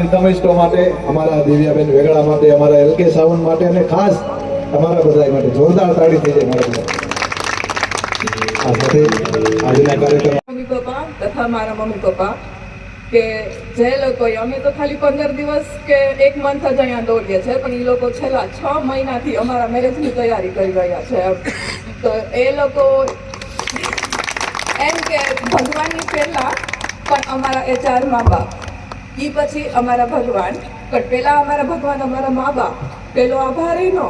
રિધમિસ્ટો માટે, અમારા દિવ્યાબેન વેગડા માટે, અમારા એલકે સાવંત માટે અને ખાસ તમારા બધા માટે જોરદાર તાળી થઈ જાય મારા આ સાથે આજના કાર્યક્રમ મમ્મી પપ્પા તથા મારા મમ્મી પપ્પા કે જે લોકોએ અમે તો ખાલી પંદર દિવસ કે એક મંથ જ અહીંયા દોડીએ છીએ, પણ એ લોકો છેલ્લા છ મહિનાથી અમારા મેરેજની તૈયારી કરી રહ્યા છે તો એ લોકો એમ કે ભગવાનની પહેલાં પણ અમારા એ ચાર મા બાપ એ પછી અમારા ભગવાન, પણ પહેલાં અમારા ભગવાન અમારા મા બાપ પેલો આભારીનો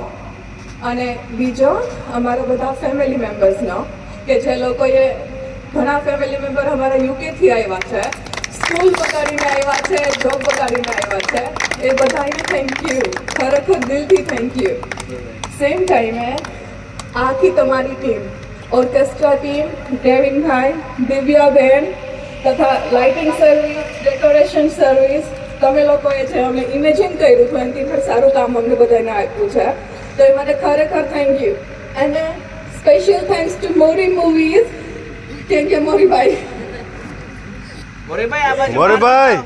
અને બીજો અમારા બધા ફેમિલી મેમ્બર્સનો કે જે લોકોએ ઘણા ફેમિલી મેમ્બર અમારા યુકેથી આવ્યા છે સ્કૂલ પકડીને આવ્યા છે જોબ પકડીને આવ્યા છે. એ બધાને થેન્ક યુ ખરેખર દિલથી થેન્ક યુ સેમ ટાઈમે આખી તમારી ટીમ ઓર્કેસ્ટ્રા ટીમ ડેવિનભાઈ દિવ્યાબેન તથા લાઇટિંગ સર્વિસ ડેકોરેશન સર્વિસ તમે લોકોએ જે અમે ઇમેજિન કર્યું હતું, એનાથી પણ સારું કામ અમને બધાને આપ્યું છે. તો એ માટે ખરેખર થેન્ક યુ અને special thanks to Mori Movies કેમ કે મોરીભાઈ મોરેભાઈ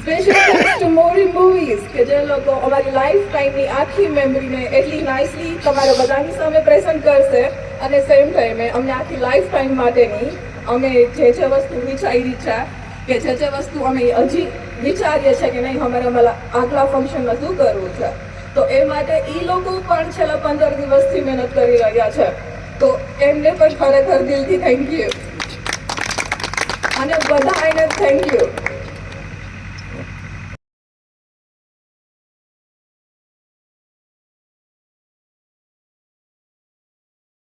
special thanks to Mori Movies કે જે લોકો અમારી લાઈફ ટાઈમની આખી મેમરીને એટલી નાઇસલી તમારા બધાની સામે પ્રેઝન્ટ કરશે. અને સેમ ટાઈમે અમને આખી લાઈફ ટાઈમ માટેની અમે જે જે વસ્તુ વિચારી છે કે જે જે વસ્તુ અમે હજી વિચારીએ છીએ કે નહીં અમારે અમારા આગલા ફંક્શનમાં શું કરવું છે. તો એ માટે એ લોકો પણ છેલ્લા પંદર દિવસથી મહેનત કરી રહ્યા છે. તો એમને પણ ખરેખર દિલથી થેન્ક યુ અને બધાને થેન્ક યુ